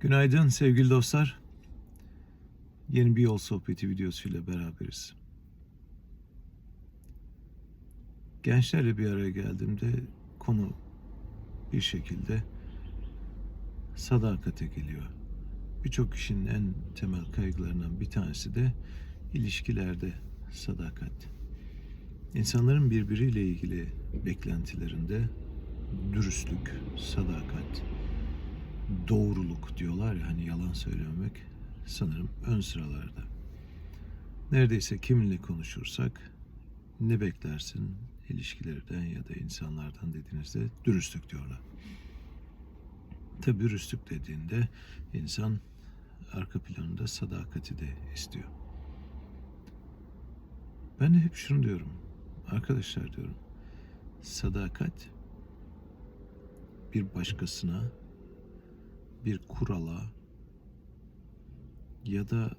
Günaydın sevgili dostlar. Yeni bir yol sohbeti videosuyla beraberiz. Gençlerle bir araya geldiğimde konu bir şekilde sadakate geliyor. Birçok kişinin en temel kaygılarından bir tanesi de ilişkilerde sadakat. İnsanların birbiriyle ilgili beklentilerinde dürüstlük, sadakat, doğruluk diyorlar ya hani yalan söylememek sanırım ön sıralarda. Neredeyse kiminle konuşursak ne beklersin ilişkilerden ya da insanlardan dediğinizde dürüstlük diyorlar. Tabi dürüstlük dediğinde insan arka planında sadakati de istiyor. Ben de hep şunu diyorum. Arkadaşlar diyorum. Sadakat bir başkasına bir kurala ya da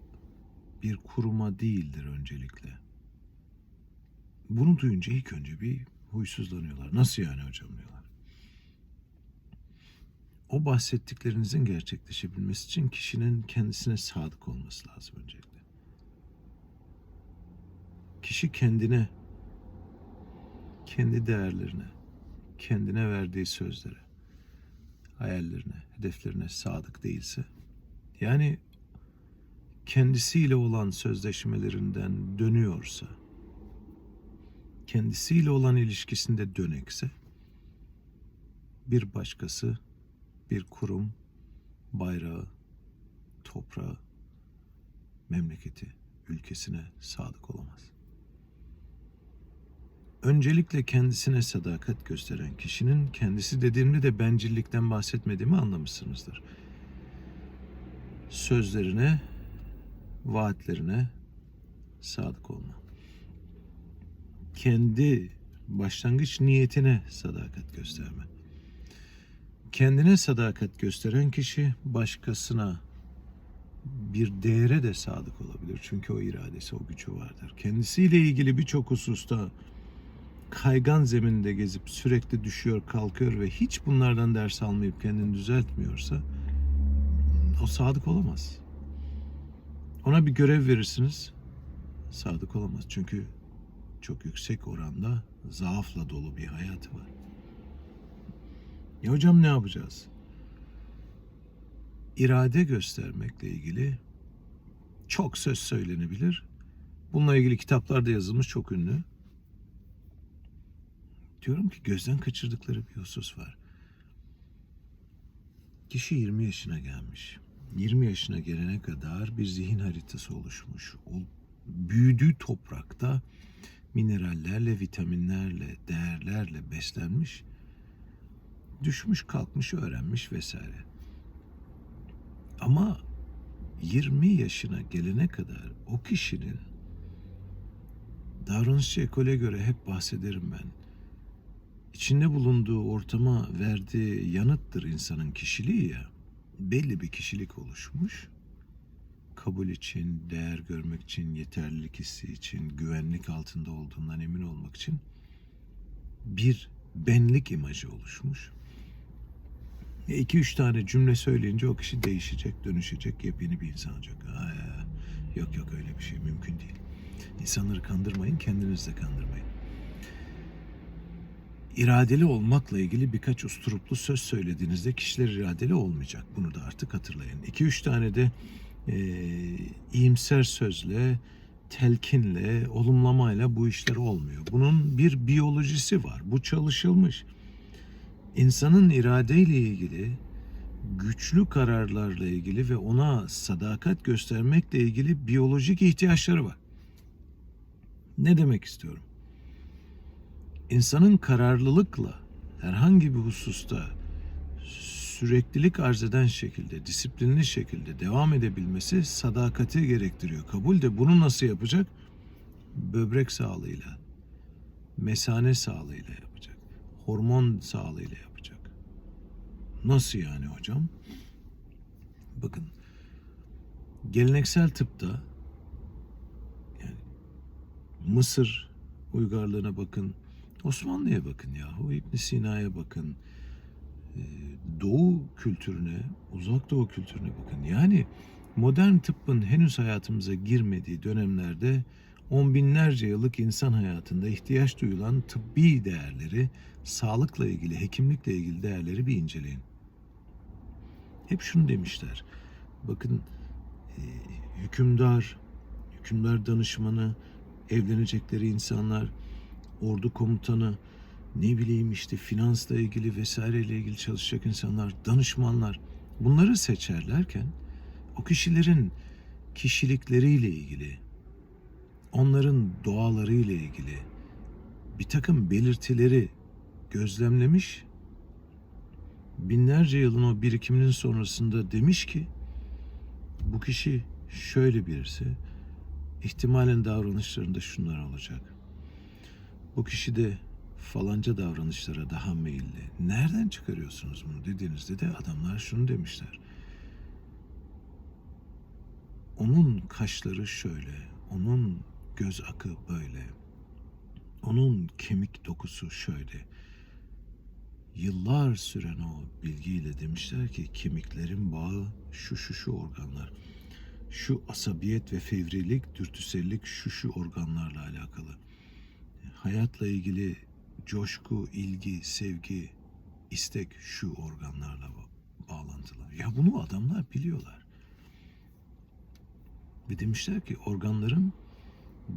bir kuruma değildir öncelikle. Bunu duyunca ilk önce bir huysuzlanıyorlar. Nasıl yani hocam diyorlar. O bahsettiklerinizin gerçekleşebilmesi için kişinin kendisine sadık olması lazım öncelikle. Kişi kendine, kendi değerlerine, kendine verdiği sözlere, hayallerine, hedeflerine sadık değilse, yani kendisiyle olan sözleşmelerinden dönüyorsa, kendisiyle olan ilişkisinde dönekse, bir başkası, bir kurum, bayrağı, toprağı, memleketi, ülkesine sadık olamaz. Öncelikle kendisine sadakat gösteren kişinin kendisi dediğimde de bencillikten bahsetmediğimi anlamışsınızdır. Sözlerine, vaatlerine sadık olma. Kendi başlangıç niyetine sadakat gösterme. Kendine sadakat gösteren kişi başkasına bir değere de sadık olabilir. Çünkü o iradesi, o gücü vardır. Kendisiyle ilgili birçok hususta kaygan zeminde gezip sürekli düşüyor, kalkıyor ve hiç bunlardan ders almayıp kendini düzeltmiyorsa o sadık olamaz. Ona bir görev verirsiniz, sadık olamaz. Çünkü çok yüksek oranda zaafla dolu bir hayatı var. Ya hocam ne yapacağız? İrade göstermekle ilgili çok söz söylenebilir. Bununla ilgili kitaplarda yazılmış çok ünlü. Diyorum ki gözden kaçırdıkları bir husus var. Kişi 20 yaşına gelmiş. 20 yaşına gelene kadar bir zihin haritası oluşmuş. O büyüdüğü toprakta minerallerle, vitaminlerle, değerlerle beslenmiş. Düşmüş, kalkmış, öğrenmiş vesaire. Ama 20 yaşına gelene kadar o kişinin davranışçı ekole göre hep bahsederim ben içinde bulunduğu ortama verdiği yanıttır insanın kişiliği ya. Belli bir kişilik oluşmuş. Kabul için, değer görmek için, yeterlilik hissi için, güvenlik altında olduğundan emin olmak için bir benlik imajı oluşmuş. E, iki üç tane cümle söyleyince o kişi değişecek, dönüşecek, yepyeni bir insan olacak. Aa, yok yok öyle bir şey mümkün değil. İnsanları kandırmayın, kendinizi de kandırmayın iradeli olmakla ilgili birkaç usturuplu söz söylediğinizde kişiler iradeli olmayacak. Bunu da artık hatırlayın. 2-3 tane de e, iyimser sözle, telkinle, olumlamayla bu işler olmuyor. Bunun bir biyolojisi var. Bu çalışılmış. İnsanın iradeyle ilgili, güçlü kararlarla ilgili ve ona sadakat göstermekle ilgili biyolojik ihtiyaçları var. Ne demek istiyorum? İnsanın kararlılıkla herhangi bir hususta süreklilik arz eden şekilde, disiplinli şekilde devam edebilmesi sadakati gerektiriyor. Kabul de bunu nasıl yapacak? Böbrek sağlığıyla, mesane sağlığıyla yapacak. Hormon sağlığıyla yapacak. Nasıl yani hocam? Bakın, geleneksel tıpta yani Mısır uygarlığına bakın, Osmanlı'ya bakın yahu, İbn Sina'ya bakın, e, doğu kültürüne, uzak doğu kültürüne bakın. Yani modern tıbbın henüz hayatımıza girmediği dönemlerde on binlerce yıllık insan hayatında ihtiyaç duyulan tıbbi değerleri, sağlıkla ilgili, hekimlikle ilgili değerleri bir inceleyin. Hep şunu demişler. Bakın e, hükümdar, hükümdar danışmanı, evlenecekleri insanlar, ordu komutanı, ne bileyim işte finansla ilgili vesaireyle ilgili çalışacak insanlar, danışmanlar bunları seçerlerken o kişilerin kişilikleriyle ilgili, onların doğalarıyla ilgili bir takım belirtileri gözlemlemiş, binlerce yılın o birikiminin sonrasında demiş ki bu kişi şöyle birisi, ihtimalen davranışlarında şunlar olacak. Bu kişi de falanca davranışlara daha meyilli. Nereden çıkarıyorsunuz bunu dediğinizde de adamlar şunu demişler. Onun kaşları şöyle, onun göz akı böyle, onun kemik dokusu şöyle. Yıllar süren o bilgiyle demişler ki kemiklerin bağı şu şu şu organlar. Şu asabiyet ve fevrilik, dürtüsellik şu şu organlarla alakalı. Hayatla ilgili coşku, ilgi, sevgi, istek şu organlarla ba- bağlantılı. Ya bunu adamlar biliyorlar. Ve demişler ki organların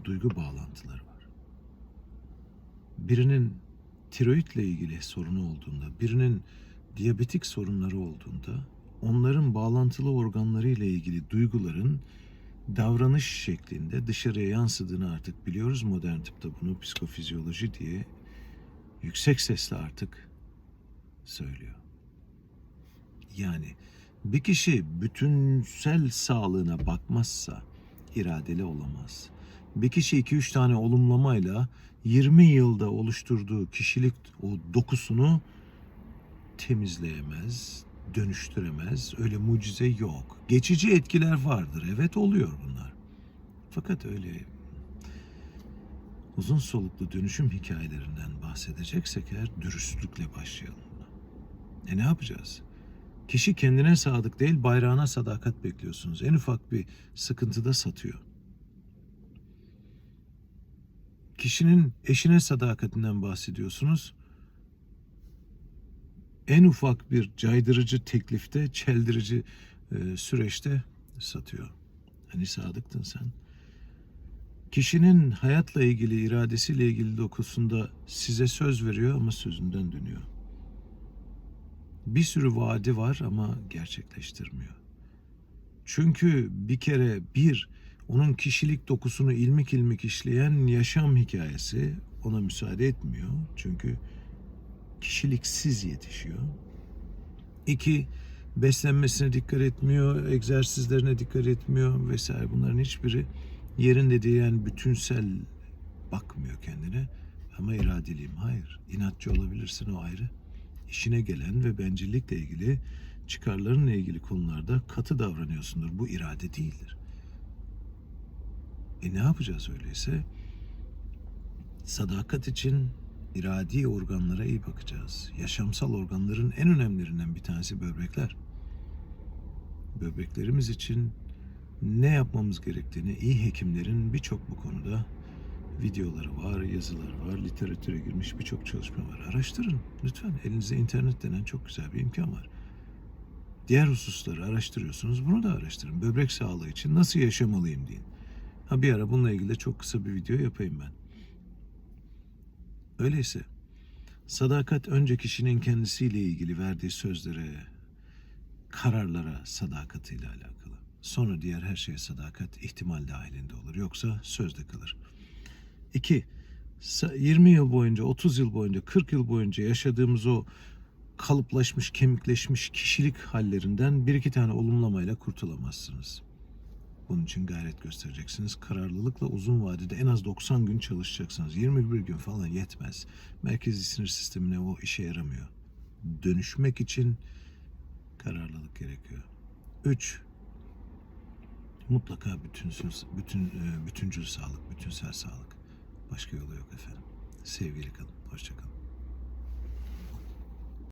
duygu bağlantıları var. Birinin tiroidle ilgili sorunu olduğunda, birinin diyabetik sorunları olduğunda onların bağlantılı organları ile ilgili duyguların davranış şeklinde dışarıya yansıdığını artık biliyoruz. Modern tıpta bunu psikofizyoloji diye yüksek sesle artık söylüyor. Yani bir kişi bütünsel sağlığına bakmazsa iradeli olamaz. Bir kişi 2-3 tane olumlamayla 20 yılda oluşturduğu kişilik o dokusunu temizleyemez, dönüştüremez. Öyle mucize yok. Geçici etkiler vardır. Evet oluyor bunlar. Fakat öyle uzun soluklu dönüşüm hikayelerinden bahsedeceksek eğer dürüstlükle başlayalım. E ne yapacağız? Kişi kendine sadık değil, bayrağına sadakat bekliyorsunuz. En ufak bir sıkıntıda satıyor. Kişinin eşine sadakatinden bahsediyorsunuz. En ufak bir caydırıcı teklifte, çeldirici e, süreçte satıyor. Hani sadıktın sen. Kişinin hayatla ilgili, iradesiyle ilgili dokusunda size söz veriyor ama sözünden dönüyor. Bir sürü vaadi var ama gerçekleştirmiyor. Çünkü bir kere bir, onun kişilik dokusunu ilmik ilmik işleyen yaşam hikayesi ona müsaade etmiyor. Çünkü kişiliksiz yetişiyor. İki, beslenmesine dikkat etmiyor, egzersizlerine dikkat etmiyor vesaire. Bunların hiçbiri yerinde değil yani bütünsel bakmıyor kendine. Ama iradeliyim. Hayır. inatçı olabilirsin o ayrı. İşine gelen ve bencillikle ilgili çıkarlarınla ilgili konularda katı davranıyorsundur. Bu irade değildir. E ne yapacağız öyleyse? Sadakat için iradi organlara iyi bakacağız. Yaşamsal organların en önemlilerinden bir tanesi böbrekler. Böbreklerimiz için ne yapmamız gerektiğini iyi hekimlerin birçok bu konuda videoları var, yazıları var, literatüre girmiş birçok çalışma var. Araştırın lütfen. Elinizde internet denen çok güzel bir imkan var. Diğer hususları araştırıyorsunuz. Bunu da araştırın. Böbrek sağlığı için nasıl yaşamalıyım deyin. Ha bir ara bununla ilgili de çok kısa bir video yapayım ben. Öyleyse sadakat önce kişinin kendisiyle ilgili verdiği sözlere, kararlara sadakatiyle alakalı. Sonra diğer her şeye sadakat ihtimal dahilinde olur. Yoksa sözde kalır. İki, 20 yıl boyunca, 30 yıl boyunca, 40 yıl boyunca yaşadığımız o kalıplaşmış, kemikleşmiş kişilik hallerinden bir iki tane olumlamayla kurtulamazsınız. Bunun için gayret göstereceksiniz. Kararlılıkla uzun vadede en az 90 gün çalışacaksınız. 21 gün falan yetmez. Merkezi sinir sistemine o işe yaramıyor. Dönüşmek için kararlılık gerekiyor. 3. Mutlaka bütünsüz, bütün, e, bütüncül sağlık, bütünsel sağlık. Başka yolu yok efendim. Sevgili kalın. Hoşçakalın.